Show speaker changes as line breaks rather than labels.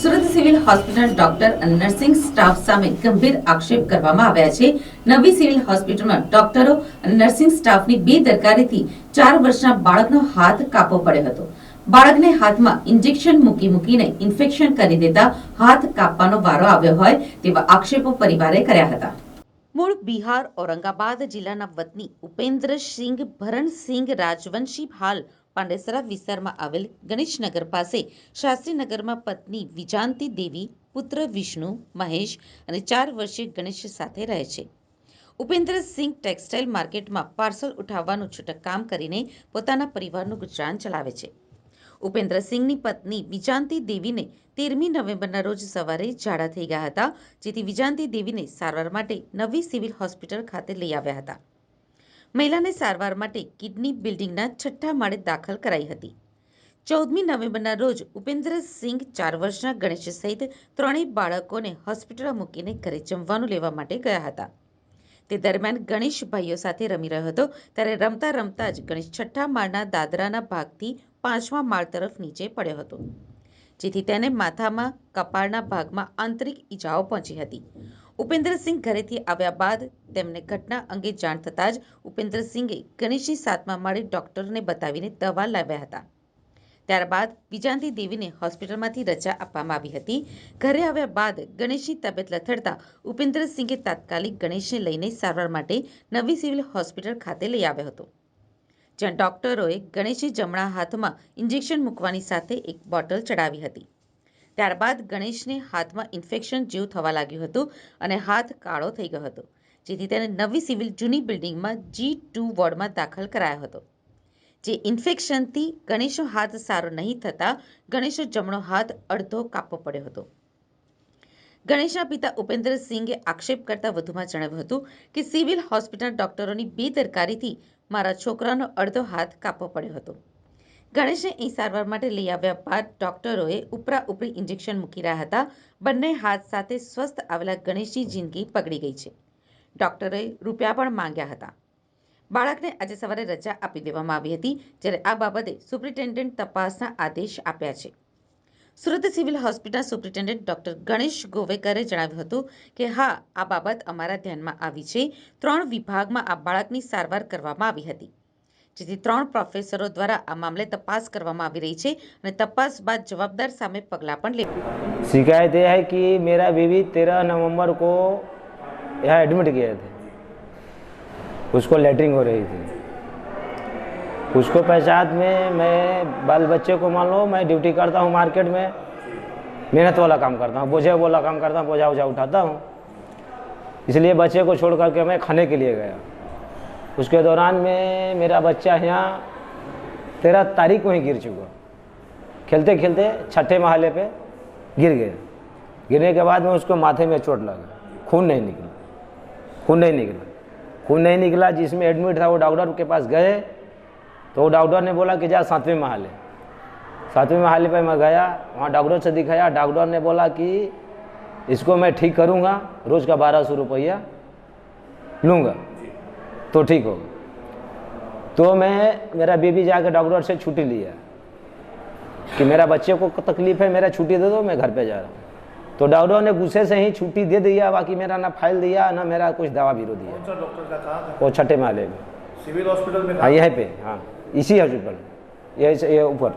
Surat civil hospital doctor અને nursing staff સામે ગંભીર આક્ષેપ કરવામાં આવ્યા છે. નવી સિવિલ હોસ્પિટલમાં ડોક્ટરો અને નર્સિંગ સ્ટાફની બેદરકારીથી ચાર વર્ષના બાળકનો હાથ કાપો પડ્યો હતો. બાળકને હાથમાં ઇન્જેક્શન મૂકી મૂકીને ઇન્ફેક્શન કરી દેતા હાથ કાપવાનો વારો આવ્યો હોય તેવા આક્ષેપો પરિવારે કર્યા હતા. મૂળ બિહાર, ઔરંગાબાદ જિલ્લાના વતની ઉપેન્દ્રસિંહ ભરણસિંહ રાજવંશી હાલ પાંડેસરા વિસ્તારમાં આવેલ ગણેશનગર પાસે શાસ્ત્રીનગરમાં પત્ની વિજાંતિ દેવી, પુત્ર વિષ્ણુ, મહેશ અને ચાર વર્ષીય ગણેશ સાથે રહે છે. ઉપેન્દ્રસિંહ ટેક્સટાઇલ માર્કેટમાં પાર્સલ ઉઠાવવાનું છૂટક કામ કરીને પોતાના પરિવારનું ગુજરાન ચલાવે છે. ઉપેન્દ્રસિંહની પત્ની વિજાંતિ દેવીને તેરમી નવેમ્બરના રોજ સવારે ઝાડા થઈ ગયા હતા, જેથી વિજાંતિ દેવીને સારવાર માટે નવી સિવિલ હોસ્પિટલ ખાતે લઈ આવ્યા હતા. મહિલાને સારવાર માટે કિડની બિલ્ડિંગના છઠ્ઠા માળે દાખલ કરાઈ હતી. ચૌદમી નવેમ્બરના રોજ ઉપેન્દ્રસિંહ ચાર વર્ષના ગણેશ સહિત ત્રણેય બાળકોને હોસ્પિટલ મૂકીને ઘરે જમવાનું લેવા માટે ગયા હતા. તે દરમિયાન ગણેશ ભાઈઓ સાથે રમી રહ્યો હતો, ત્યારે રમતા રમતા જ ગણેશ છઠ્ઠા માળના દાદરાના ભાગથી પાંચમા માળ તરફ નીચે પડ્યો હતો, જેથી તેને માથામાં, કપાળના ભાગમાં આંતરિક ઈજાઓ પહોંચી હતી. ઉપેન્દ્રસિંહ ઘરેથી આવ્યા બાદ તેમને ઘટના અંગે જાણ થતાં જ ઉપેન્દ્રસિંહે ગણેશની સાતમા માળે ડોક્ટરને બતાવીને દવા લાવ્યા હતા. ત્યારબાદ વિજાંતી દેવીને હોસ્પિટલમાંથી રજા આપવામાં આવી હતી. ઘરે આવ્યા બાદ ગણેશની તબિયત લથડતા ઉપેન્દ્રસિંહે તાત્કાલિક ગણેશને લઈને સારવાર માટે નવી સિવિલ હોસ્પિટલ ખાતે લઈ આવ્યો હતો. જ્યાં ડોક્ટરોએ ગણેશની જમણા હાથમાં ઇન્જેક્શન મૂકવાની સાથે એક બોટલ ચડાવી હતી. ત્યારબાદ ગણેશને હાથમાં ઇન્ફેક્શન જેવું થવા લાગ્યું હતું અને હાથ કાળો થઈ ગયો હતો, જેથી તેને નવી સિવિલ, જૂની બિલ્ડિંગમાં જી ટુ વોર્ડમાં દાખલ કરાયો હતો. જે ઇન્ફેક્શનથી ગણેશનો હાથ સારો નહીં થતાં ગણેશનો જમણો હાથ અડધો કાપવો પડ્યો હતો. ગણેશના પિતા ઉપેન્દ્રસિંહે આક્ષેપ કરતા વધુમાં જણાવ્યું હતું કે સિવિલ હોસ્પિટલ ડોક્ટરોની બેદરકારીથી મારા છોકરાનો અડધો હાથ કાપવો પડ્યો હતો. ગણેશને અહીં સારવાર માટે લઈ આવ્યા બાદ ડોક્ટરોએ ઉપરા ઉપરી ઇન્જેક્શન મૂકી રહ્યા હતા. બંને હાથ સાથે સ્વસ્થ આવેલા ગણેશની જિંદગી પકડી ગઈ છે. ડોક્ટરોએ રૂપિયા પણ માંગ્યા હતા. બાળકને આજે સવારે રજા આપી દેવામાં આવી હતી, જ્યારે આ બાબતે સુપ્રિન્ટેન્ડન્ટ તપાસના આદેશ આપ્યા છે. Surat civil hospital superintendent doctor Ganesh ગોવેકરે જણાવ્યું હતું કે, હા, આ બાબત અમારા ધ્યાનમાં આવી છે. ત્રણ વિભાગમાં આ બાળકની સારવાર કરવામાં આવી હતી. જેથી ત્રણ પ્રોફેસરો દ્વારા આ મામલે તપાસ કરવામાં આવી રહી છે અને તપાસ બાદ જવાબદાર સામે પગલાં પણ લેવા
शिकायत यह है कि मेरा बेबी तेरह नवंबर को यहाँ एडमिट किए थे उसको लेटरिंग हो रही थी उसको पहचान में मैं बाल बच्चे को मान लो मैं ड्यूटी करता हूँ मार्केट में मेहनत वाला काम करता हूँ बोझे वाला काम करता हूँ बोझा वोझा उठाता हूँ इसलिए बच्चे को छोड़ करके मैं खाने के लिए गया उसके दौरान में, मेरा बच्चा यहाँ तेरह तारीख को ही गिर चुका। खेलते खेलते छठे महले पे गिर गया। गिरने के बाद में उसको माथे में चोट लगा। खून नहीं निकला। खून नहीं निकला। खून नहीं निकला जिसमें एडमिट था वो डॉक्टर के पास गए। तो वो डॉक्टर ने बोला कि जा सातवें महले सातवें महले पर मैं गया, वहाँ डॉक्टर से दिखाया। डॉक्टर ने बोला कि इसको मैं ठीक करूँगा। रोज़ का बारह सौ रुपया लूँगा। तो ठीक होगा तो मैं मेरा बेबी जाके डॉक्टर से छुट्टी लिया कि मेरा बच्चे को तकलीफ़ है मेरा छुट्टी दे दो मैं घर पे जा रहा हूँ। तो डॉक्टर ने गुस्से से ही छुट्टी दे दिया बाकी मेरा ना फ़ाइल दिया ना मेरा कुछ दवा बीरो दिया। वो छठे माले में।
सिविल हॉस्पिटल में
हाँ यहीं पे हाँ इसी हॉस्पिटल ये ये ऊपर।